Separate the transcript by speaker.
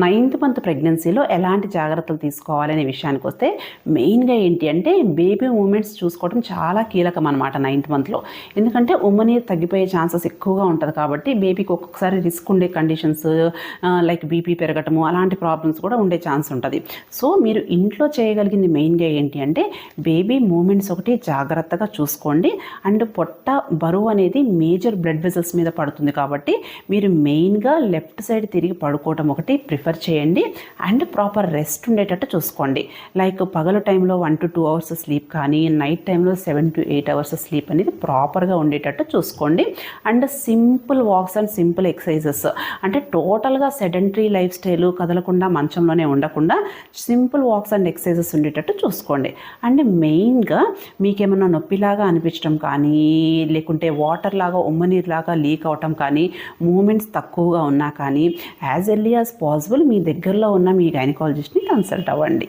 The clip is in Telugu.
Speaker 1: నైన్త్ మంత్ ప్రెగ్నెన్సీలో ఎలాంటి జాగ్రత్తలు తీసుకోవాలనే విషయానికి వస్తే మెయిన్గా ఏంటి అంటే బేబీ మూమెంట్స్ చూసుకోవడం చాలా కీలకం అనమాట నైన్త్ మంత్లో. ఎందుకంటే ఉమ్మని తగ్గిపోయే ఛాన్సెస్ ఎక్కువగా ఉంటుంది కాబట్టి బేబీకి ఒక్కొక్కసారి రిస్క్ ఉండే కండిషన్స్ లైక్ బీపీ పెరగటము అలాంటి ప్రాబ్లమ్స్ కూడా ఉండే ఛాన్స్ ఉంటుంది. సో మీరు ఇంట్లో చేయగలిగింది మెయిన్గా ఏంటి అంటే బేబీ మూమెంట్స్ ఒకటి జాగ్రత్తగా చూసుకోండి. అండ్ పొట్ట బరువు అనేది మేజర్ బ్లడ్ వెజల్స్ మీద పడుతుంది కాబట్టి మీరు మెయిన్గా లెఫ్ట్ సైడ్ తిరిగి పడుకోవటం ఒకటి ప్రిఫర్ ప్రిఫర్ చేయండి అండ్ ప్రాపర్ రెస్ట్ ఉండేటట్టు చూసుకోండి. లైక్ పగలు టైంలో one to two hours sleep కానీ నైట్ టైంలో seven to eight hours sleep అనేది ప్రాపర్గా ఉండేటట్టు చూసుకోండి. And simple walks and simple exercises అంటే టోటల్గా సెడెంటరీ లైఫ్ స్టైల్ కదలకుండా మంచంలోనే ఉండకుండా సింపుల్ వాక్స్ అండ్ ఎక్సర్సైజెస్ ఉండేటట్టు చూసుకోండి. అండ్ మెయిన్గా మీకేమన్నా నొప్పిలాగా అనిపించడం కానీ లేకుంటే వాటర్ లాగా ఉమ్మనీరు లాగా లీక్ అవటం కానీ మూమెంట్స్ తక్కువగా ఉన్నా కానీ యాజ్ ఎర్లీ యాజ్ పాసిబుల్ మీ దగ్గరలో ఉన్న మీ గైనకాలజిస్ట్ని కన్సల్ట్ అవ్వండి.